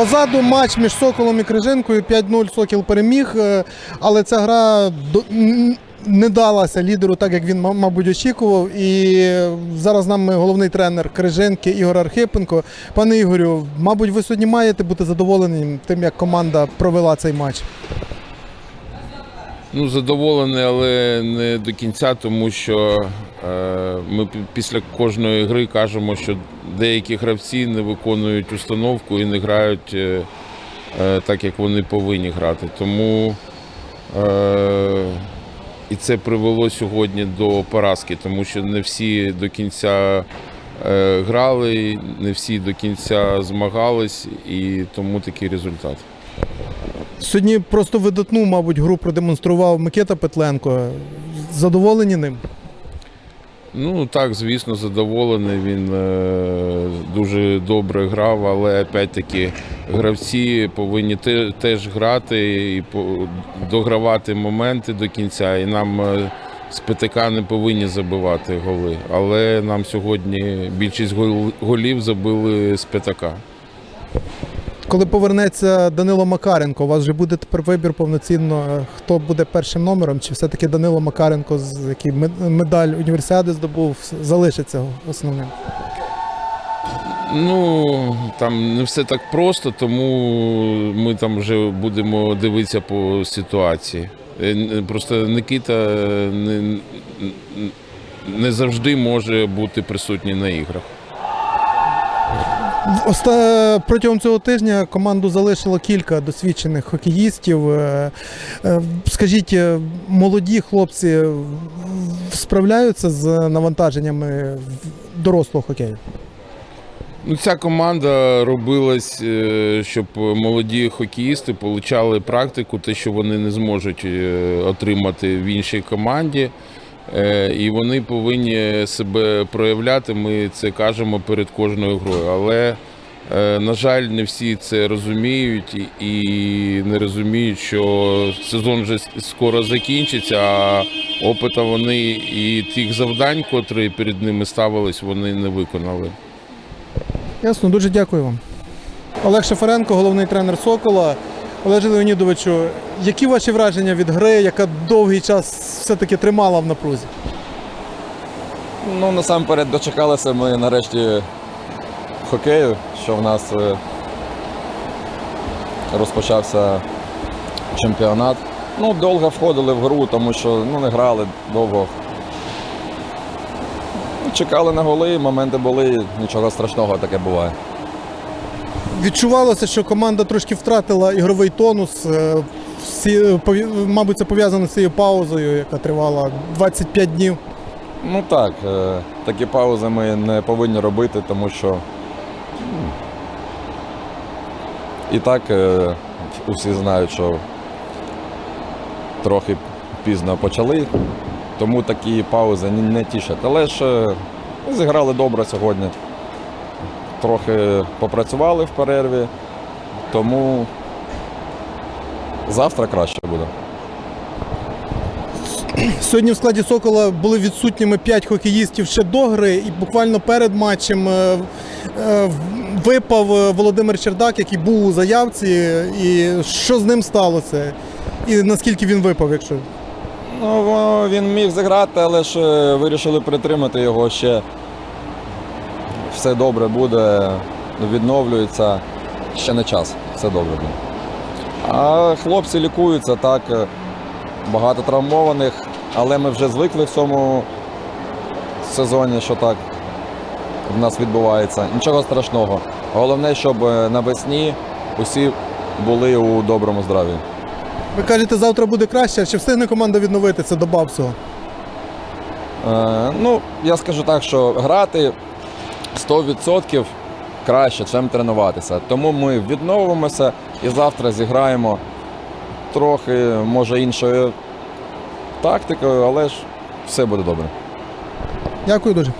Позаду матч між Соколом і Крижинкою 5-0 Сокіл переміг, е, але ця гра не далася лідеру, так як він, ма- мабуть, очікував. І зараз з нами головний тренер Крижинки Ігор Архипенко. Пане Ігорю, мабуть, ви сьогодні маєте бути задоволеним тим, як команда провела цей матч. Ну, задоволений, але не до кінця, тому що е, ми після кожної гри кажемо, що деякі гравці не виконують установку і не грають е, е, так, як вони повинні грати. Тому е, і це привело сьогодні до поразки, тому що не всі до кінця е, грали, не всі до кінця змагались, і тому такий результат. Сьогодні просто видатну, мабуть, гру продемонстрував Микита Петленко. Задоволені ним? Ну так, звісно, задоволений. Він е, дуже добре грав, але опять-таки гравці повинні те- теж грати і по- догравати моменти до кінця. І нам е, з ПТК не повинні забивати голи. Але нам сьогодні більшість гол- голів забили з ПТК. Коли повернеться Данило Макаренко, у вас вже буде тепер вибір повноцінно, е, хто буде першим номером, чи все-таки Данило Макаренко, з- який мед- медаль універсіади здобув, залишиться основним? Ну там не все так просто, тому ми там вже будемо дивитися по ситуації. Е, Просто Никита е, не, не завжди може бути присутній на іграх. Протягом цього тижня команду залишило кілька досвідчених хокеїстів. Е, е, Скажіть, е, молоді хлопці справляються з навантаженнями дорослого хокею? Ну, ця команда робилась, щоб молоді хокеїсти отримали практику, те, що вони не зможуть отримати в іншій команді. Е, І вони повинні себе проявляти. Ми це кажемо перед кожною грою. Але, е, на жаль, не всі це розуміють і- не розуміють, що сезон вже скоро закінчиться, а опита вони і тих завдань, котрі перед ними ставились, вони не виконали. Ясно, дуже дякую вам. Олег Шафаренко, головний тренер Сокола. Олеже Леонідовичу, які ваші враження від гри, яка довгий час все-таки тримала в напрузі? Ну, насамперед дочекалися ми нарешті хокею, що в нас е, розпочався чемпіонат. Ну, довго входили в гру, тому що ну, не грали довго. Ну, Чекали на голи, моменти були, нічого страшного таке буває. Відчувалося, що команда трошки втратила ігровий тонус. е, Всі, мабуть, це пов'язано з цією паузою, яка тривала 25 днів. Ну так, е, такі паузи ми не повинні робити, тому що і так е, усі знають, що трохи пізно почали, тому такі паузи не, тішать. Але ж е, зіграли добре сьогодні. Трохи попрацювали в перерві, тому завтра краще буде. Сьогодні в складі Сокола були відсутніми 5 хокеїстів ще до гри, і буквально перед матчем е, е, випав е, Володимир Чердак, який був у заявці. І що з ним сталося? І наскільки він випав, якщо. Ну, він міг зіграти, але ж вирішили притримати його ще. Все добре буде, відновлюється. Ще не час, все добре буде. А хлопці лікуються так, е, багато травмованих, але ми вже звикли в цьому сезоні, що так в нас відбувається. Нічого страшного. Головне, щоб е, навесні усі були у доброму здраві. Ви кажете, завтра буде краще, чи встигне команда відновитися до Бабсого? Е, ну, я скажу так, що грати 100% краще, чим тренуватися. Тому ми відновимося і завтра зіграємо трохи, може, іншою тактикою, але ж все буде добре. Дякую дуже.